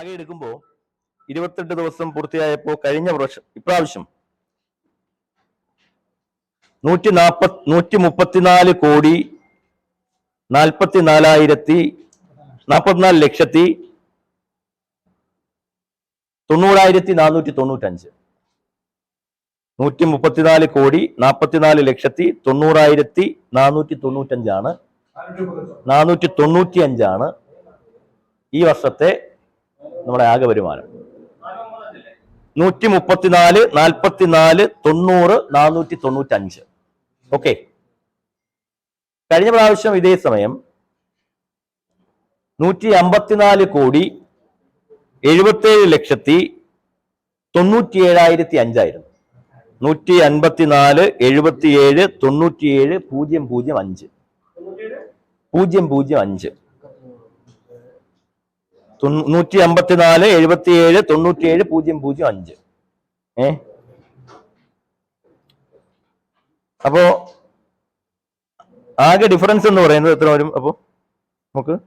ആകെ എടുക്കുമ്പോൾ ഇരുപത്തെട്ട് ദിവസം പൂർത്തിയായപ്പോൾ കഴിഞ്ഞ പ്രാവശ്യം ഇപ്രാവശ്യം നൂറ്റി നാൽപ്പത് നൂറ്റി മുപ്പത്തിനാല് കോടി നാൽപ്പത്തി നാലായിരത്തി നാൽപ്പത്തിനാല് ലക്ഷത്തി തൊണ്ണൂറായിരത്തി നാനൂറ്റി തൊണ്ണൂറ്റഞ്ച്. നൂറ്റി മുപ്പത്തിനാല് കോടി നാൽപ്പത്തിനാല് ലക്ഷത്തി തൊണ്ണൂറായിരത്തി നാനൂറ്റി തൊണ്ണൂറ്റഞ്ചാണ്. നാനൂറ്റി തൊണ്ണൂറ്റി അഞ്ചാണ് ഈ വർഷത്തെ നമ്മുടെ ആകെ വരുമാനം. നൂറ്റി മുപ്പത്തിനാല് നാൽപ്പത്തിനാല് തൊണ്ണൂറ് നാനൂറ്റി തൊണ്ണൂറ്റി അഞ്ച് ഓക്കെ. കഴിഞ്ഞ പ്രാവശ്യം ഇതേ സമയം നൂറ്റി അമ്പത്തിനാല് കോടി എഴുപത്തേഴ് ലക്ഷത്തി തൊണ്ണൂറ്റി ഏഴായിരത്തി അഞ്ചായിരുന്നു നൂറ്റി അൻപത്തിനാല് എഴുപത്തിയേഴ് തൊണ്ണൂറ്റിയേഴ് പൂജ്യം പൂജ്യം അഞ്ച്. പൂജ്യം പൂജ്യം അഞ്ച്. നൂറ്റി അമ്പത്തിനാല് എഴുപത്തിയേഴ് തൊണ്ണൂറ്റിയേഴ് പൂജ്യം പൂജ്യം അഞ്ച്. ഏ? അപ്പോ ആകെ ഡിഫറൻസ് എന്ന് പറയുന്നത് എത്ര വരും അപ്പോ? നമുക്ക്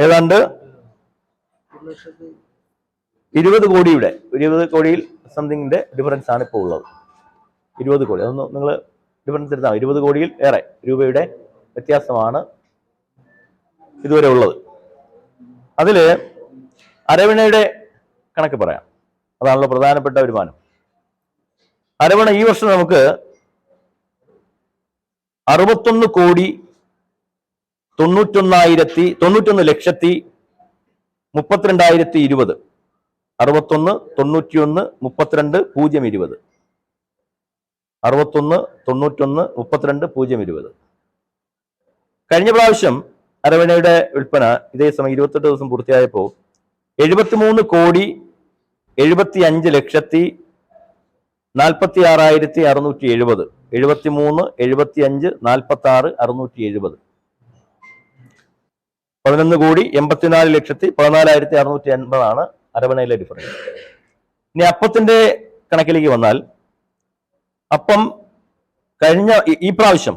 ഏതാണ്ട് ഇരുപത് കോടിയുടെ ഇരുപത് കോടിയിൽ സംതിങ്ങിന്റെ ഡിഫറൻസ് ആണ് ഇപ്പോൾ ഉള്ളത്. ഇരുപത് കോടി. അതൊന്ന് നിങ്ങൾ ഡിഫറൻസ് എടുത്താൽ. ഇരുപത് കോടിയിൽ ഏറെ രൂപയുടെ വ്യത്യാസമാണ് ഇതുവരെ ഉള്ളത്. അതിൽ അരവിണയുടെ കണക്ക് പറയാം. അതാണല്ലോ പ്രധാനപ്പെട്ട വരുമാനം അരവണ ഈ വർഷം നമുക്ക് അറുപത്തൊന്ന് കോടി തൊണ്ണൂറ്റൊന്നായിരത്തി തൊണ്ണൂറ്റൊന്ന് ലക്ഷത്തി മുപ്പത്തിരണ്ടായിരത്തി ഇരുപത്. അറുപത്തൊന്ന് തൊണ്ണൂറ്റിയൊന്ന് മുപ്പത്തിരണ്ട് പൂജ്യം ഇരുപത്. അറുപത്തൊന്ന് തൊണ്ണൂറ്റൊന്ന് മുപ്പത്തിരണ്ട് പൂജ്യം ഇരുപത്. കഴിഞ്ഞ പ്രാവശ്യം അരവണയുടെ വിൽപ്പന ഇതേ സമയം ഇരുപത്തെട്ട് ദിവസം പൂർത്തിയായപ്പോൾ എഴുപത്തിമൂന്ന് കോടി എഴുപത്തി അഞ്ച് ലക്ഷത്തി നാൽപ്പത്തി ആറായിരത്തി അറുന്നൂറ്റി എഴുപത്. എഴുപത്തിമൂന്ന് എഴുപത്തി അഞ്ച് നാൽപ്പത്തി ആറ് അറുന്നൂറ്റി എഴുപത്. പതിനൊന്ന് കോടി എൺപത്തിനാല് ലക്ഷത്തി പതിനാലായിരത്തി അറുന്നൂറ്റി എൺപതാണ് അരവണയിലെ ഡിഫറൻസ് ഇനി അപ്പത്തിന്റെ കണക്കിലേക്ക് വന്നാൽ അപ്പം കഴിഞ്ഞ ഈ പ്രാവശ്യം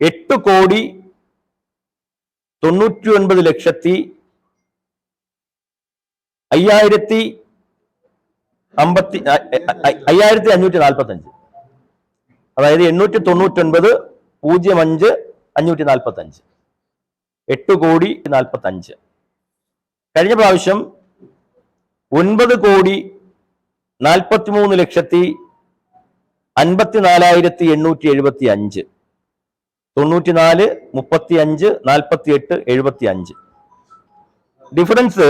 എട്ട് കോടി തൊണ്ണൂറ്റി ഒൻപത് ലക്ഷത്തി അയ്യായിരത്തി അമ്പത്തി അയ്യായിരത്തി അഞ്ഞൂറ്റി നാൽപ്പത്തി അഞ്ച് അതായത് എണ്ണൂറ്റി തൊണ്ണൂറ്റി ഒൻപത് പൂജ്യം അഞ്ച് അഞ്ഞൂറ്റി നാൽപ്പത്തി അഞ്ച് എട്ട് കോടി നാൽപ്പത്തി അഞ്ച് കഴിഞ്ഞ പ്രാവശ്യം ഒൻപത് കോടി നാൽപ്പത്തി മൂന്ന് ലക്ഷത്തി അൻപത്തി നാലായിരത്തി എണ്ണൂറ്റി എഴുപത്തി അഞ്ച് തൊണ്ണൂറ്റിനാല് മുപ്പത്തി അഞ്ച് നാൽപ്പത്തി എട്ട് എഴുപത്തി അഞ്ച് ഡിഫറൻസ്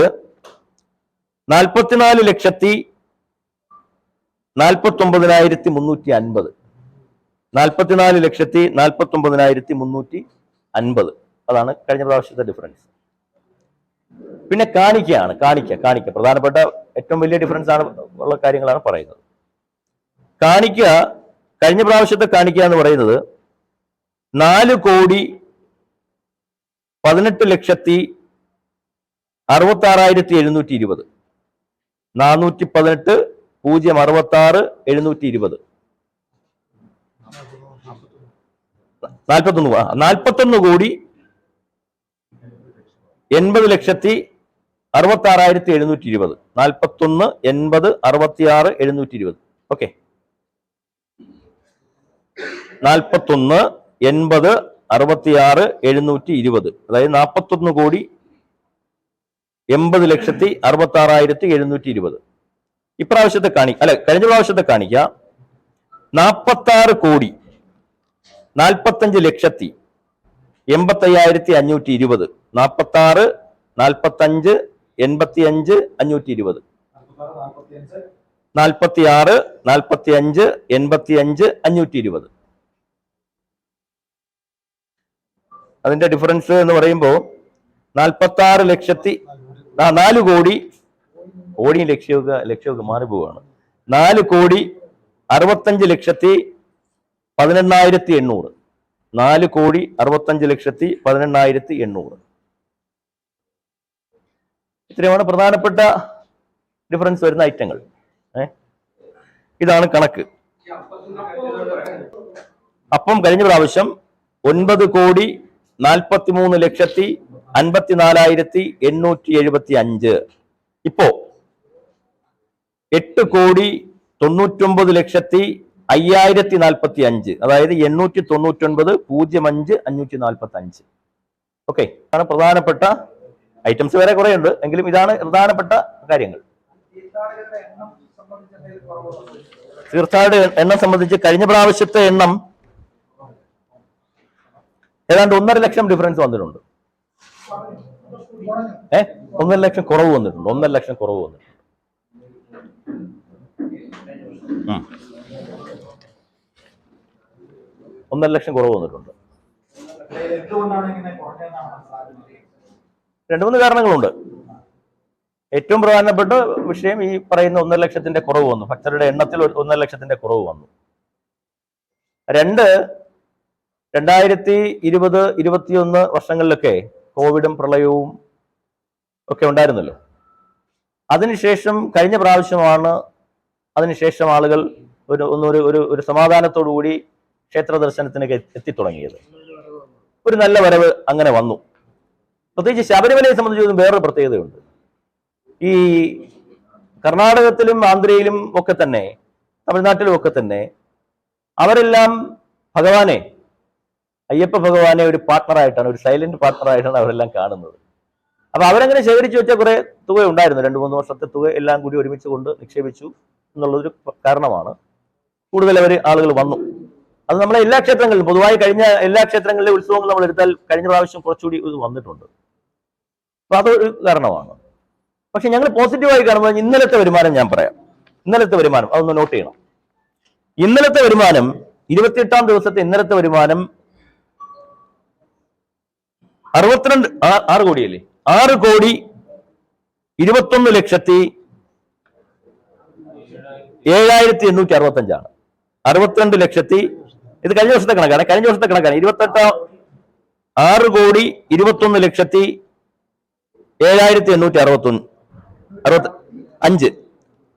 നാൽപ്പത്തിനാല് ലക്ഷത്തി നാൽപ്പത്തി ഒമ്പതിനായിരത്തി മുന്നൂറ്റി അൻപത് നാൽപ്പത്തിനാല് ലക്ഷത്തി നാൽപ്പത്തി ഒമ്പതിനായിരത്തി മുന്നൂറ്റി അൻപത് അതാണ് കഴിഞ്ഞ പ്രാവശ്യത്തെ ഡിഫറൻസ് പിന്നെ കാണിക്കയാണ് കാണിക്ക കാണിക്ക. പ്രധാനപ്പെട്ട ഏറ്റവും വലിയ ഡിഫറൻസ് ആണ് ഉള്ള കാര്യങ്ങളാണ് പറയുന്നത്. കാണിക്ക കഴിഞ്ഞ പ്രാവശ്യത്തെ കാണിക്ക എന്ന് പറയുന്നത് നാല് കോടി പതിനെട്ട് ലക്ഷത്തി അറുപത്തി ആറായിരത്തി എഴുന്നൂറ്റി ഇരുപത്. നാനൂറ്റി പതിനെട്ട് പൂജ്യം അറുപത്തി ആറ് എഴുന്നൂറ്റി ഇരുപത്. നാൽപ്പത്തൊന്ന് നാൽപ്പത്തൊന്ന് കോടി എൺപത് ലക്ഷത്തി അറുപത്തി ആറായിരത്തി എഴുന്നൂറ്റി ഇരുപത്. നാൽപ്പത്തൊന്ന് എൺപത് അറുപത്തിയാറ് എഴുന്നൂറ്റി ഇരുപത്. ഓക്കെ. നാൽപ്പത്തൊന്ന് എൺപത് അറുപത്തിയാറ് എഴുന്നൂറ്റി ഇരുപത്. അതായത് നാൽപ്പത്തൊന്ന് കോടി എൺപത് ലക്ഷത്തി അറുപത്തി ആറായിരത്തി എഴുന്നൂറ്റി ഇരുപത്. ഇപ്രാവശ്യത്തെ കാണി അല്ല കഴിഞ്ഞ പ്രാവശ്യത്തെ കാണിക്ക. നാൽപ്പത്തി ആറ് കോടി നാൽപ്പത്തഞ്ച് ലക്ഷത്തി എൺപത്തയ്യായിരത്തി അഞ്ഞൂറ്റി ഇരുപത്. നാൽപ്പത്തി ആറ് നാൽപ്പത്തഞ്ച് എൺപത്തി അഞ്ച് അഞ്ഞൂറ്റി ഇരുപത്. നാൽപ്പത്തി ആറ് നാൽപ്പത്തി അഞ്ച് എൺപത്തി അഞ്ച് അഞ്ഞൂറ്റി ഇരുപത്. അതിന്റെ ഡിഫറൻസ് എന്ന് പറയുമ്പോൾ നാൽപ്പത്തി ആറ് ലക്ഷത്തി നാല് കോടി കോടിയും ലക്ഷ്യമൊക്കെ ലക്ഷ്യമൊക്കെ മാറിപ്പോവാണ് നാല് കോടി അറുപത്തഞ്ച് ലക്ഷത്തി പതിനെണ്ണായിരത്തി എണ്ണൂറ്. നാല് കോടി അറുപത്തഞ്ച് ലക്ഷത്തി പതിനെണ്ണായിരത്തി എണ്ണൂറ്. ഇത്രയുമാണ് പ്രധാനപ്പെട്ട ഡിഫറൻസ് വരുന്ന ഐറ്റങ്ങൾ ഇതാണ് കണക്ക്. അപ്പം കഴിഞ്ഞ പ്രാവശ്യം ഒൻപത് കോടി നാൽപ്പത്തി മൂന്ന് ലക്ഷത്തി അൻപത്തിനാലായിരത്തി എണ്ണൂറ്റി എഴുപത്തി അഞ്ച്. ഇപ്പോ എട്ട് കോടി തൊണ്ണൂറ്റൊമ്പത് ലക്ഷത്തി അയ്യായിരത്തി നാൽപ്പത്തി അഞ്ച്. അതായത് എണ്ണൂറ്റി തൊണ്ണൂറ്റൊൻപത് പൂജ്യം അഞ്ച് അഞ്ഞൂറ്റി നാൽപ്പത്തി അഞ്ച് ഓക്കെ ആണ് പ്രധാനപ്പെട്ട ഐറ്റംസ്. വേറെ കുറെ ഉണ്ട് എങ്കിലും ഇതാണ് പ്രധാനപ്പെട്ട കാര്യങ്ങൾ? തീർത്ഥാടക എണ്ണം സംബന്ധിച്ച് കഴിഞ്ഞ പ്രാവശ്യത്തെ എണ്ണം ഏതാണ്ട് ഒന്നര ലക്ഷം ഡിഫറൻസ് വന്നിട്ടുണ്ട്. ഏ? ഒന്നര ലക്ഷം കുറവ് വന്നിട്ടുണ്ട്. ഒന്നര ലക്ഷം കുറവ് വന്നിട്ടുണ്ട്. ഒന്നര ലക്ഷം കുറവ് വന്നിട്ടുണ്ട്. രണ്ട് മൂന്ന് കാരണങ്ങളുണ്ട്. ഏറ്റവും പ്രധാനപ്പെട്ട വിഷയം ഈ പറയുന്ന ഒന്നര ലക്ഷത്തിന്റെ കുറവ് വന്നു. ഭക്തരുടെ എണ്ണത്തിൽ ഒന്നര ലക്ഷത്തിന്റെ കുറവ് വന്നു. രണ്ട് രണ്ടായിരത്തി ഇരുപത് ഇരുപത്തിയൊന്ന് വർഷങ്ങളിലൊക്കെ കോവിഡും പ്രളയവും ഒക്കെ ഉണ്ടായിരുന്നല്ലോ. അതിനുശേഷം കഴിഞ്ഞ പ്രാവശ്യമാണ് അതിനുശേഷം ആളുകൾ ഒരു ഒന്നൊരു ഒരു ഒരു സമാധാനത്തോടു കൂടി ക്ഷേത്ര ദർശനത്തിനൊക്കെ എത്തിത്തുടങ്ങിയത്. ഒരു നല്ല വരവ് അങ്ങനെ വന്നു. പ്രത്യേകിച്ച് ശബരിമലയെ സംബന്ധിച്ച് വേറൊരു പ്രത്യേകതയുണ്ട്. ഈ കർണാടകത്തിലും ആന്ധ്രയിലും ഒക്കെ തന്നെ തമിഴ്നാട്ടിലും ഒക്കെ തന്നെ അവരെല്ലാം ഭഗവാനെ അയ്യപ്പ ഭഗവാനെ ഒരു പാർട്ട്ണറായിട്ടാണ് ഒരു സൈലന്റ് പാർട്ട്ണറായിട്ടാണ് അവരെല്ലാം കാണുന്നത്. അപ്പൊ അവരങ്ങനെ ശേഖരിച്ചു വെച്ച കുറെ തുക ഉണ്ടായിരുന്നു. രണ്ട് മൂന്ന് വർഷത്തെ തുക എല്ലാം കൂടി ഒരുമിച്ച് കൊണ്ട് നിക്ഷേപിച്ചു എന്നുള്ളൊരു കാരണമാണ്. കൂടുതൽ അവർ ആളുകൾ വന്നു. അത് നമ്മളെ എല്ലാ ക്ഷേത്രങ്ങളിലും പൊതുവായി കഴിഞ്ഞ എല്ലാ ക്ഷേത്രങ്ങളിലെ ഉത്സവങ്ങൾ നമ്മൾ എടുത്താൽ കഴിഞ്ഞ പ്രാവശ്യം കുറച്ചുകൂടി ഇത് വന്നിട്ടുണ്ട്. അപ്പൊ അതൊരു കാരണമാണ്. പക്ഷെ ഞങ്ങൾ പോസിറ്റീവായി കാണുമ്പോൾ ഇന്നലത്തെ വരുമാനം ഞാൻ പറയാം. ഇന്നലത്തെ വരുമാനം അതൊന്ന് നോട്ട് ചെയ്യണം. ഇന്നലത്തെ വരുമാനം ഇരുപത്തിയെട്ടാം ദിവസത്തെ ഇന്നലത്തെ വരുമാനം അറുപത്തിരണ്ട് ആറ് കോടിയല്ലേ? ആറ് കോടി ഇരുപത്തൊന്ന് ലക്ഷത്തി ഏഴായിരത്തി എണ്ണൂറ്റി അറുപത്തി അഞ്ചാണ് അറുപത്തിരണ്ട് ലക്ഷത്തി ഇത് കഴിഞ്ഞ വർഷത്തെ കണക്കാണ് കഴിഞ്ഞ വർഷത്തെ കണക്കാണ്. ഇരുപത്തെട്ടാം ആറ് കോടി ഇരുപത്തൊന്ന് ലക്ഷത്തി ഏഴായിരത്തി എണ്ണൂറ്റി അറുപത്തൊന്ന് അറുപത്തി അഞ്ച്.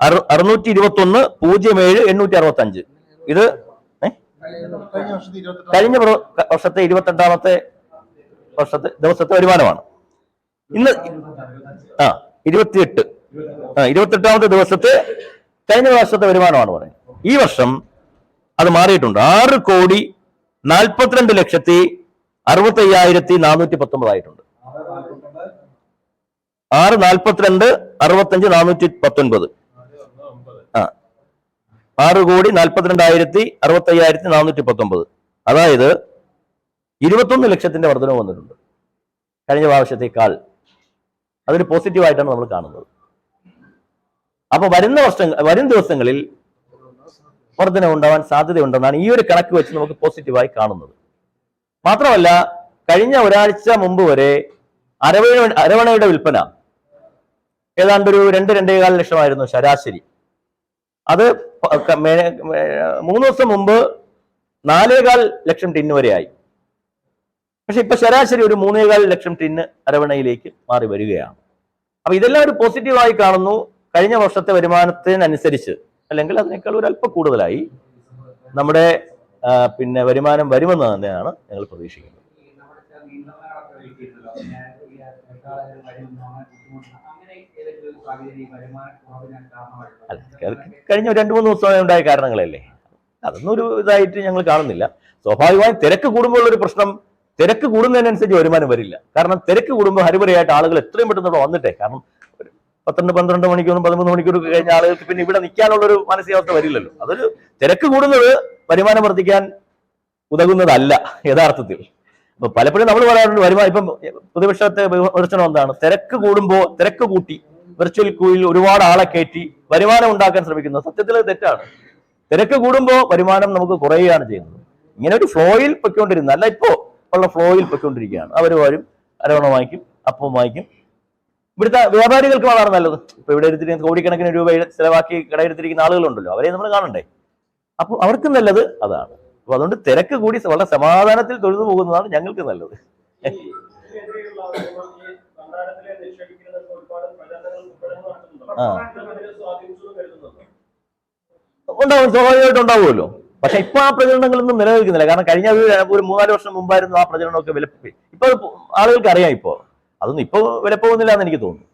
അറു അറുന്നൂറ്റി ഇരുപത്തി ഒന്ന് പൂജ്യം ഏഴ് എണ്ണൂറ്റി അറുപത്തി അഞ്ച് ഇത് കഴിഞ്ഞ വർഷത്തെ ഇരുപത്തെട്ടാമത്തെ വർഷത്തെ ദിവസത്തെ വരുമാനമാണ്. ഇന്ന് ആ ഇരുപത്തിയെട്ട്. ആ ഇരുപത്തെട്ടാമത്തെ ദിവസത്തെ കഴിഞ്ഞ വർഷത്തെ വരുമാനമാണ് പറയുന്നത്. ഈ വർഷം അത് മാറിയിട്ടുണ്ട്. ആറ് കോടി നാൽപ്പത്തിരണ്ട് ലക്ഷത്തി അറുപത്തി അയ്യായിരത്തി നാനൂറ്റി പത്തൊമ്പതായിട്ടുണ്ട് ആറ് നാൽപ്പത്തിരണ്ട് അറുപത്തഞ്ച് നാനൂറ്റി പത്തൊൻപത് ആ ആറ് കോടി നാൽപ്പത്തിരണ്ടായിരത്തി അറുപത്തി അയ്യായിരത്തി നാനൂറ്റി പത്തൊമ്പത് അതായത് ഇരുപത്തൊന്ന് ലക്ഷത്തിന്റെ വർധനവ് വന്നിട്ടുണ്ട്. കഴിഞ്ഞ പ്രാവശ്യത്തേക്കാൾ അതൊരു പോസിറ്റീവായിട്ടാണ് നമ്മൾ കാണുന്നത്. അപ്പൊ വരുന്ന വർഷം വരും ദിവസങ്ങളിൽ വർധന ഉണ്ടാവാൻ സാധ്യതയുണ്ടെന്നാണ് ഈ ഒരു കണക്ക് വെച്ച് നമുക്ക് പോസിറ്റീവായി കാണുന്നത്. മാത്രമല്ല കഴിഞ്ഞ ഒരാഴ്ച മുമ്പ് വരെ അരവണ അരവണയുടെ വിൽപ്പന ഏതാണ്ട് ഒരു രണ്ട് രണ്ടേകാൽ ലക്ഷമായിരുന്നു ശരാശരി. അത് മൂന്ന് ദിവസം മുമ്പ് നാലേകാൽ ലക്ഷം ടിന്ന് വരെയായി. പക്ഷെ ഇപ്പൊ ശരാശരി ഒരു മൂന്നേകാൽ ലക്ഷം ടിന്ന് അരവണയിലേക്ക് മാറി വരികയാണ്. അപ്പൊ ഇതെല്ലാം ഒരു പോസിറ്റീവായി കാണുന്നു. കഴിഞ്ഞ വർഷത്തെ വരുമാനത്തിനനുസരിച്ച് അല്ലെങ്കിൽ അതിനേക്കാൾ ഒരു അല്പം കൂടുതലായി നമ്മുടെ പിന്നെ വരുമാനം വരുമെന്ന് തന്നെയാണ് ഞങ്ങൾ പ്രതീക്ഷിക്കുന്നത്. കഴിഞ്ഞ രണ്ട് മൂന്ന് ദിവസമായി ഉണ്ടായ കാരണങ്ങളല്ലേ? അതൊന്നും ഒരു ഇതായിട്ട് ഞങ്ങൾ കാണുന്നില്ല. സ്വാഭാവികമായും തിരക്ക് കൂടുമ്പോൾ ഒരു പ്രശ്നം തിരക്ക് കൂടുന്നതിനനുസരിച്ച് വരുമാനം വരില്ല. കാരണം തിരക്ക് കൂടുമ്പോൾ ഹരിപരിയായിട്ട് ആളുകൾ എത്രയും പെട്ടെന്ന് ഇവിടെ വന്നിട്ടെ. കാരണം ഒരു പന്ത്രണ്ട് പന്ത്രണ്ട് മണിക്കൂറും പതിമൂന്ന് മണിക്കൂറും ഒക്കെ കഴിഞ്ഞ ആളുകൾക്ക് പിന്നെ ഇവിടെ നിൽക്കാനുള്ളൊരു മാനസികാവസ്ഥ വരില്ലല്ലോ. അതൊരു തിരക്ക് കൂടുന്നത് വരുമാനം വർദ്ധിക്കാൻ ഉതകുന്നതല്ല യഥാർത്ഥത്തിൽ. അപ്പൊ പലപ്പോഴും നമ്മൾ പറയാറുണ്ട് വരുമാനം ഇപ്പം പ്രതിപക്ഷത്തെ വിമർശനം എന്താണ്? തിരക്ക് കൂടുമ്പോൾ തിരക്ക് കൂട്ടി വെർച്വൽ ക്യൂയിൽ ഒരുപാട് ആളെ കയറ്റി വരുമാനം ഉണ്ടാക്കാൻ ശ്രമിക്കുന്നത് സത്യത്തിൽ തെറ്റാണ്. തിരക്ക് കൂടുമ്പോൾ വരുമാനം നമുക്ക് കുറയുകയാണ് ചെയ്യുന്നത്. ഇങ്ങനെ ഒരു ഫ്ലോയിൽ പൊയ്ക്കൊണ്ടിരുന്ന. അല്ല ഇപ്പോ ഉള്ള ഫ്ലോയിൽ പൊയ്ക്കൊണ്ടിരിക്കുകയാണ്. അവർ വരും അരവണ വാങ്ങിക്കും അപ്പം വാങ്ങിക്കും. ഇവിടുത്തെ വ്യാപാരികൾക്ക് വളരെ നല്ലത്. ഇപ്പൊ ഇവിടെ എടുത്തിരിക്കുന്ന കോടിക്കണക്കിന് രൂപ ചിലവാക്കി കടയെടുത്തിരിക്കുന്ന ആളുകളുണ്ടല്ലോ അവരെ നമ്മൾ കാണണ്ടേ? അപ്പൊ അവർക്ക് നല്ലത് അതാണ്. അപ്പൊ അതുകൊണ്ട് തിരക്ക് കൂടി വളരെ സമാധാനത്തിൽ തൊഴുതു പോകുന്നതാണ് ഞങ്ങൾക്ക് നല്ലത്. ഉണ്ടാവും സ്വാഭാവികമായിട്ട് ഉണ്ടാവുമല്ലോ. പക്ഷെ ഇപ്പൊ ആ പ്രചരണങ്ങളൊന്നും നിലനിൽക്കുന്നില്ല. കാരണം കഴിഞ്ഞ ഒരു മൂന്നാൽ വർഷം മുമ്പായിരുന്നു ആ പ്രചരണമൊക്കെ വിലപ്പോയി ഇപ്പൊ ആളുകൾക്ക് അറിയാം ഇപ്പോ. അതൊന്നും ഇപ്പൊ വില പോകുന്നില്ല എന്ന് എനിക്ക് തോന്നുന്നു.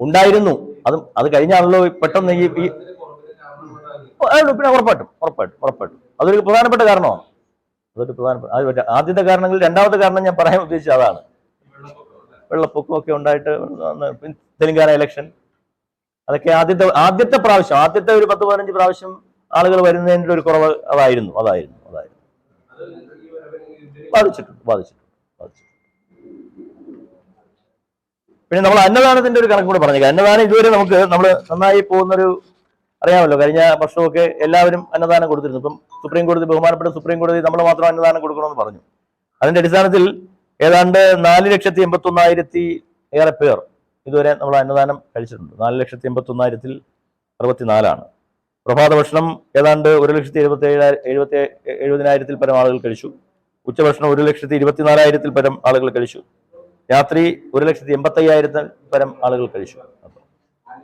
ഉണ്ടായിരുന്ന. അത് അത് കഴിഞ്ഞാണല്ലോ പെട്ടെന്ന് ഈ പിന്നെ ഉറപ്പായിട്ടും ഉറപ്പായിട്ടും ഉറപ്പായിട്ടും. അതൊരു പ്രധാനപ്പെട്ട കാരണമാണ് അതൊരു പ്രധാനപ്പെട്ട ആദ്യത്തെ കാരണങ്ങൾ രണ്ടാമത്തെ കാരണം ഞാൻ പറയാൻ ഉദ്ദേശിച്ചത് അതാണ്? വെള്ളപ്പൊക്കമൊക്കെ ഉണ്ടായിട്ട് തെലങ്കാന ഇലക്ഷൻ അതൊക്കെ ആദ്യത്തെ ആദ്യത്തെ പ്രാവശ്യം ആദ്യത്തെ ഒരു പത്ത് പതിനഞ്ച് പ്രാവശ്യം ആളുകൾ വരുന്നതിന്റെ ഒരു കുറവ് അതായിരുന്നു അതായിരുന്നു അതായിരുന്നു. ബാധിച്ചിട്ടുണ്ട് ബാധിച്ചിട്ടുണ്ട് ബാധിച്ചിട്ടുണ്ട്. പിന്നെ നമ്മൾ അന്നദാനത്തിന്റെ ഒരു കണക്ക് കൂടെ പറഞ്ഞു അന്നദാനം ഇതുവരെ നമുക്ക് നമ്മൾ നന്നായി പോകുന്നൊരു അറിയാമല്ലോ കഴിഞ്ഞ വർഷമൊക്കെ എല്ലാവരും അന്നദാനം കൊടുത്തിരുന്നു. ഇപ്പം സുപ്രീം കോടതി ബഹുമാനപ്പെട്ട സുപ്രീം കോടതി നമ്മൾ മാത്രം അന്നദാനം കൊടുക്കണമെന്ന് പറഞ്ഞു. അതിന്റെ അടിസ്ഥാനത്തിൽ ഏതാണ്ട് നാല് ലക്ഷത്തി എൺപത്തി ഒന്നായിരത്തി ഏറെ പേർ ഇതുവരെ നമ്മൾ അന്നദാനം കഴിച്ചിട്ടുണ്ട്. നാല് ലക്ഷത്തി എൺപത്തി ഒന്നായിരത്തിൽ അറുപത്തിനാലാണ്. പ്രഭാത ഭക്ഷണം ഏതാണ്ട് ഒരു ലക്ഷത്തി എഴുപത്തി ഏഴായിരം എഴുപത്തി എഴുപതിനായിരത്തിൽ പരം ആളുകൾ കഴിച്ചു. ഉച്ചഭക്ഷണം ഒരു ലക്ഷത്തി ഇരുപത്തിനാലായിരത്തിൽ പരം ആളുകൾ കഴിച്ചു. രാത്രി ഒരു ലക്ഷത്തി എൺപത്തി അയ്യായിരത്തിൽ പരം ആളുകൾ കഴിച്ചു.